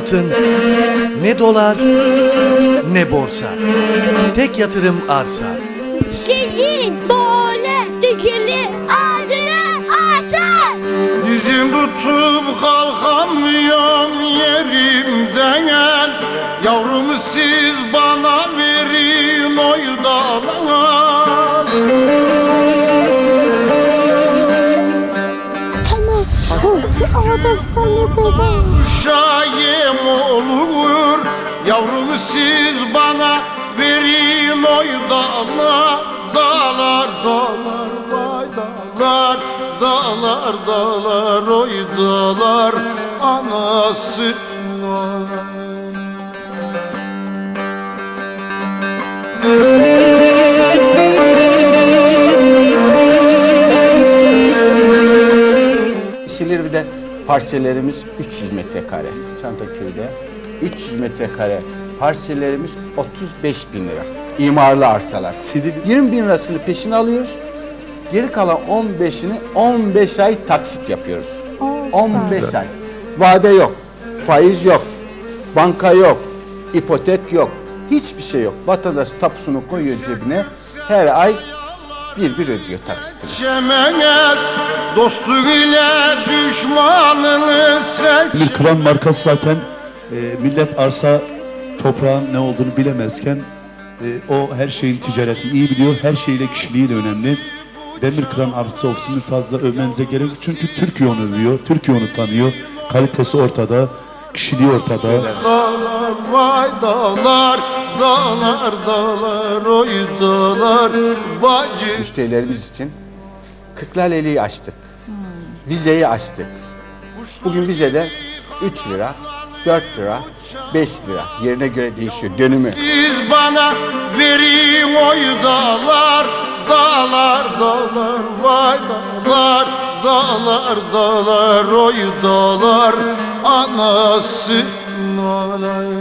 altın, ne dolar, ne borsa. Tek yatırım arsa. Sizin böyle dikili ağzını açar. Dizim tutup kalkamıyorum yerimden Yavrumu siz bana verin oy dağlar Tamam. Ağzını Şayem olur Yavrumu siz bana verin oy dağlar Dağlar dağlar vay dağlar Dağlar dağlar oy dağlar Anası oy. Silivri'de parsellerimiz 300 metrekare. Çantaköy'de 300 metrekare parsellerimiz 35 bin lira. İmarlı arsalar. 20 bin lirasını peşin alıyoruz. Geri kalan 15'ini 15 ay taksit yapıyoruz. 15 ay. Vade yok. Faiz yok. Banka yok. ipotek yok. Hiçbir şey yok. Vatandaş tapusunu koyuyor cebine. Her ay bir bir ödüyor taksitini. Çemenez dostu ile düşmanını seç Bir klan markası zaten e, millet arsa toprağın ne olduğunu bilemezken e, o her şeyin ticaretini iyi biliyor. Her şeyle kişiliği de önemli. Demir kıran arsa ofisini fazla övmenize gerek yok. Çünkü Türkiye onu övüyor. Türkiye onu tanıyor. Kalitesi ortada. Kişiliği ortada. Dağlar vay dağlar Dağlar dağlar oy dağlar Bacı müşterilerimiz için Kırklareli'yi açtık. Vizeyi açtık. Bugün vizede 3 lira, 4 lira, 5 lira yerine göre değişiyor dönümü. Siz bana verin oy dağlar, dağlar, dağlar, vay dağlar, dağlar, dağlar, oy dağlar, anası nalar.